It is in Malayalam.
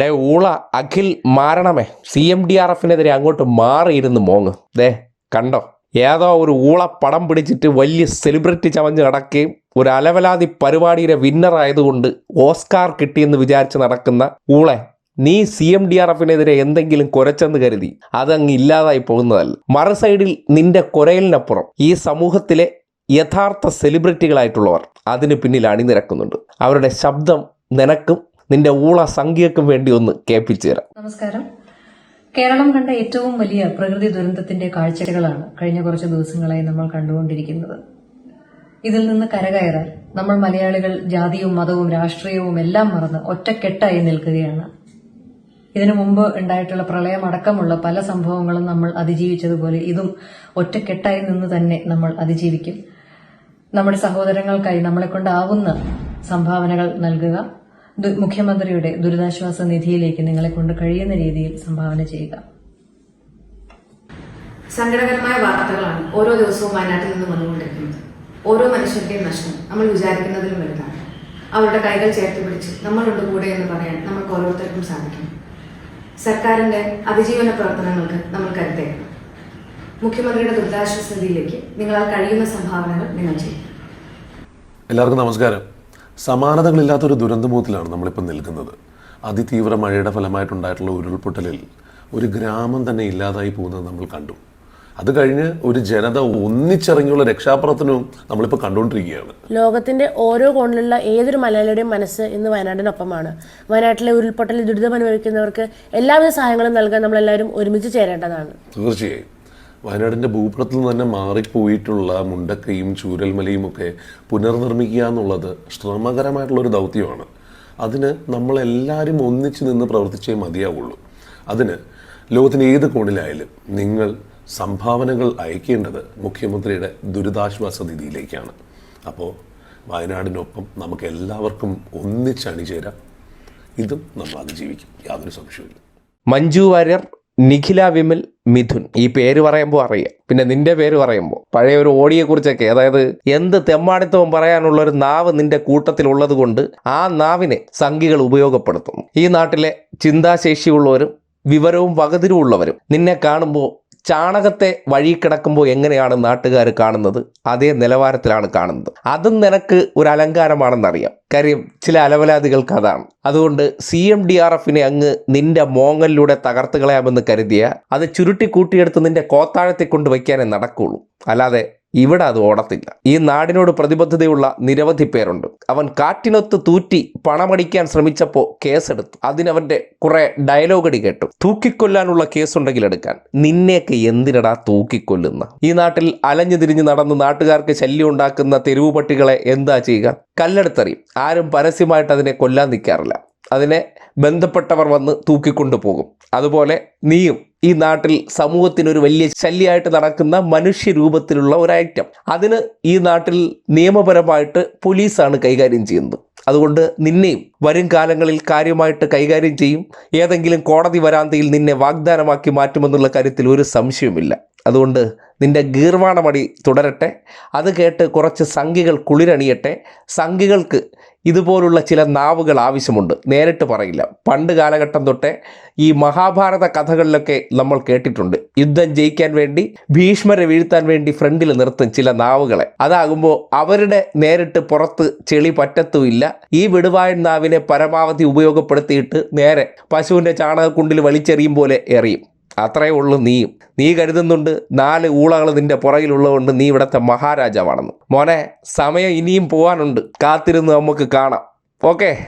ഡേ ഊള അഖിൽ മാരണമേ സി എം ഡി ആർ എഫിനെതിരെ അങ്ങോട്ട് മാറിയിരുന്നു മോങ്ങ്. ദേ കണ്ടോ? ഏതോ ഒരു ഊള പടം പിടിച്ചിട്ട് വലിയ സെലിബ്രിറ്റി ചമഞ്ഞ് നടക്കുകയും ഒരു അലവലാതി പരിപാടിയുടെ വിന്നർ ആയതുകൊണ്ട് ഓസ്കാർ കിട്ടിയെന്ന് വിചാരിച്ച് നടക്കുന്ന ഊളെ നീ സി എം ഡി ആർ എഫിനെതിരെ എന്തെങ്കിലും കുരച്ചെന്ന് കരുതി. അതങ്ങ് ഇല്ലാതായി പോകുന്നതല്ല. മറു സൈഡിൽ നിന്റെ കുരയലിനപ്പുറം ഈ സമൂഹത്തിലെ യഥാർത്ഥ സെലിബ്രിറ്റികളായിട്ടുള്ളവർ അതിന് പിന്നിൽ അണിനിരക്കുന്നുണ്ട്. അവരുടെ ശബ്ദം നിനക്കും നിന്റെ ഊള സംഖ്യക്കും വേണ്ടി ഒന്ന് കേൾപ്പിച്ചു തരാം നമസ്കാരം. കേരളം കണ്ട ഏറ്റവും വലിയ പ്രകൃതി ദുരന്തത്തിന്റെ കാഴ്ചകളാണ് കഴിഞ്ഞ കുറച്ച് ദിവസങ്ങളായി നമ്മൾ കണ്ടുകൊണ്ടിരിക്കുന്നത്. ഇതിൽ നിന്ന് കരകയറാൻ നമ്മൾ മലയാളികൾ ജാതിയും മതവും രാഷ്ട്രീയവും എല്ലാം മറന്ന് ഒറ്റക്കെട്ടായി നിൽക്കുകയാണ്. ഇതിനു മുമ്പ് ഉണ്ടായിട്ടുള്ള പ്രളയം അടക്കമുള്ള പല സംഭവങ്ങളും നമ്മൾ അതിജീവിച്ചതുപോലെ ഇതും ഒറ്റക്കെട്ടായി നിന്ന് തന്നെ നമ്മൾ അതിജീവിക്കും. നമ്മുടെ സഹോദരങ്ങൾക്കായി നമ്മളെ കൊണ്ടാവുന്ന സംഭാവനകൾ നൽകുക. മുഖ്യമന്ത്രിയുടെ ദുരിതാശ്വാസ നിധിയിലേക്ക് നിങ്ങളെ കൊണ്ട് കഴിയുന്ന രീതിയിൽ സംഭാവന ചെയ്യുക. സങ്കടകരമായ വാർത്തകളാണ് ഓരോ ദിവസവും വയനാട്ടിൽ നിന്ന് വന്നുകൊണ്ടിരിക്കുന്നത്. ഓരോ മനുഷ്യരുടെയും നഷ്ടം നമ്മൾ വിചാരിക്കുന്നതിലും വലുതാണ്. അവരുടെ കൈകൾ ചേർത്ത് പിടിച്ച് നമ്മളുണ്ട് കൂടെ എന്ന് പറയാൻ നമുക്ക് ഓരോരുത്തർക്കും സാധിക്കും. സർക്കാരിന്റെ അതിജീവന പ്രവർത്തനങ്ങൾക്ക് നമ്മൾ കരുതേക്കണം മുഖ്യമന്ത്രിയുടെ ദുരിതാശ്വാസ നിധിയിലേക്ക് നിങ്ങളാൽ കഴിയുന്ന സംഭാവനകൾ നിങ്ങൾ ചെയ്യും എല്ലാവർക്കും നമസ്കാരം. സമാനതകളില്ലാത്തൊരു ദുരന്തമുഖത്തിലാണ് നമ്മളിപ്പോൾ നിൽക്കുന്നത്. അതിതീവ്ര മഴയുടെ ഫലമായിട്ടുണ്ടായിട്ടുള്ള ഉരുൾപൊട്ടലിൽ ഒരു ഗ്രാമം തന്നെ ഇല്ലാതായി പോകുന്നത് നമ്മൾ കണ്ടു. അത് കഴിഞ്ഞ് ഒരു ജനത ഒന്നിച്ചിറങ്ങിയുള്ള രക്ഷാപ്രവർത്തനവും നമ്മളിപ്പോൾ കണ്ടുകൊണ്ടിരിക്കുകയാണ്. ലോകത്തിന്റെ ഓരോ കോണിലുള്ള ഏതൊരു മലയാളിയുടെയും മനസ്സ് ഇന്ന് വയനാടിനൊപ്പമാണ്. വയനാട്ടിലെ ഉരുൾപൊട്ടലിൽ ദുരിതം അനുഭവിക്കുന്നവർക്ക് എല്ലാവിധ സഹായങ്ങളും നൽകാൻ നമ്മളെല്ലാവരും ഒരുമിച്ച് ചേരേണ്ടതാണ്. തീർച്ചയായും. വയനാടിന്റെ ഭൂപടത്തിൽ തന്നെ മാറിപ്പോയിട്ടുള്ള മുണ്ടക്കയും ചൂരൽമലയും ഒക്കെ പുനർനിർമ്മിക്കുക എന്നുള്ളത് ശ്രമകരമായിട്ടുള്ളൊരു ദൗത്യമാണ്. അതിന് നമ്മളെല്ലാവരും ഒന്നിച്ച് നിന്ന് പ്രവർത്തിച്ചേ മതിയാവുള്ളൂ. അതിന് ലോകത്തിന് ഏത് കോണിലായാലും നിങ്ങൾ സംഭാവനകൾ അയക്കേണ്ടത് മുഖ്യമന്ത്രിയുടെ ദുരിതാശ്വാസ നിധിയിലേക്കാണ്. അപ്പോൾ വയനാടിനൊപ്പം നമുക്ക് എല്ലാവർക്കും ഒന്നിച്ച് അണിചേരാം. ഇതും നമ്മൾ അതിജീവിക്കും. യാതൊരു സംശയവുമില്ല. മഞ്ജു വാര്യർ നിഖില വിമൽ മിഥുൻ. ഈ പേര് പറയുമ്പോൾ അറിയാം. പിന്നെ നിന്റെ പേര് പറയുമ്പോൾ പഴയ ഒരു ഓടിയെ കുറിച്ചൊക്കെ അതായത് എന്ത് തെമ്മാടിത്തവും പറയാനുള്ള ഒരു നാവ് നിന്റെ കൂട്ടത്തിലുള്ളത് കൊണ്ട് ആ നാവിനെ സംഘികൾ ഉപയോഗപ്പെടുത്തുന്നു. ഈ നാട്ടിലെ ചിന്താശേഷിയുള്ളവരും വിവരവും വകതിരുവുള്ളവരും നിന്നെ കാണുമ്പോൾ ചാണകത്തെ വഴി കിടക്കുമ്പോൾ എങ്ങനെയാണ് നാട്ടുകാർ കാണുന്നത്? അതേ നിലവാരത്തിലാണ് കാണുന്നത്. അതും നിനക്ക് ഒരു അലങ്കാരമാണെന്നറിയാം. കാര്യം ചില അലവലാദികൾക്ക് അതാണ്. അതുകൊണ്ട് സി എം ഡി ആർ എഫിനെ അങ്ങ് നിന്റെ മോങ്ങലിലൂടെ തകർത്ത് കളയാമെന്ന് കരുതിയ അത് ചുരുട്ടി കൂട്ടിയെടുത്ത് നിന്റെ കോത്താഴത്തെ കൊണ്ട് വയ്ക്കാനേ നടക്കുള്ളൂ. അല്ലാതെ ഇവിടെ അത് ഓടത്തില്ല. ഈ നാടിനോട് പ്രതിബദ്ധതയുള്ള നിരവധി പേരുണ്ട്. അവൻ കാറ്റിനൊത്ത് തൂറ്റി പണമടിക്കാൻ ശ്രമിച്ചപ്പോൾ കേസെടുത്തു. അതിനവന്റെ കുറെ ഡയലോഗടി കേട്ടു. തൂക്കിക്കൊല്ലാനുള്ള കേസുണ്ടെങ്കിൽ എടുക്കാൻ. നിന്നെയൊക്കെ എന്തിനടാ തൂക്കിക്കൊല്ലുന്ന? ഈ നാട്ടിൽ അലഞ്ഞു തിരിഞ്ഞ് നടന്ന് നാട്ടുകാർക്ക് ശല്യം ഉണ്ടാക്കുന്ന തെരുവു പട്ടികളെ എന്താ ചെയ്യുക? കല്ലെടുത്തറിയും. ആരും പരസ്യമായിട്ട് അതിനെ കൊല്ലാൻ നിൽക്കാറില്ല. അതിനെ ബന്ധപ്പെട്ടവർ വന്ന് തൂക്കിക്കൊണ്ടു പോകും അതുപോലെ നീയും ഈ നാട്ടിൽ സമൂഹത്തിനൊരു വലിയ ശല്യമായിട്ട് നടക്കുന്ന മനുഷ്യരൂപത്തിലുള്ള ഒരു ഐറ്റം അതിന് ഈ നാട്ടിൽ നിയമപരമായിട്ട് പോലീസാണ് കൈകാര്യം ചെയ്യുന്നത്. അതുകൊണ്ട് നിന്നെയും വരും കാലങ്ങളിൽ കാര്യമായിട്ട് കൈകാര്യം ചെയ്യും. ഏതെങ്കിലും കോടതി വരാന്തയിൽ നിന്നെ വാഗ്ദാനമാക്കി മാറ്റുമെന്നുള്ള കാര്യത്തിൽ ഒരു സംശയവുമില്ല. അതുകൊണ്ട് നിന്റെ ഗീർവാണമടി തുടരട്ടെ. അത് കേട്ട് കുറച്ച് സംഖികൾ കുളിരണിയട്ടെ. സംഖികൾക്ക് ഇതുപോലുള്ള ചില നാവുകൾ ആവശ്യമുണ്ട്. നേരിട്ട് പറയില്ല. പണ്ട് കാലഘട്ടം തൊട്ടേ ഈ മഹാഭാരത കഥകളിലൊക്കെ നമ്മൾ കേട്ടിട്ടുണ്ട്. യുദ്ധം ജയിക്കാൻ വേണ്ടി ഭീഷ്മരെ വീഴ്ത്താൻ വേണ്ടി ഫ്രണ്ടിൽ നിർത്തും ചില നാവുകളെ. അതാകുമ്പോൾ അവരുടെ നേരിട്ട് പുറത്ത് ചെളി പറ്റത്തുമില്ല. ഈ വിടുവായൻ നാവിനെ പരമാവധി ഉപയോഗപ്പെടുത്തിയിട്ട് നേരെ പശുവിന്റെ ചാണകക്കുണ്ടിൽ വലിച്ചെറിയും പോലെ എറിയും. അത്രയേ ഉള്ളൂ നീയും നീ കരുതുന്നുണ്ട് നാല് ഊളകൾ നിന്റെ പുറകിലുള്ളതുകൊണ്ട് നീ ഇവിടുത്തെ മഹാരാജാവാണെന്ന്. മോനെ സമയം ഇനിയും പോകാനുണ്ട് കാത്തിരുന്ന് നമുക്ക് കാണാം. ഓക്കെ?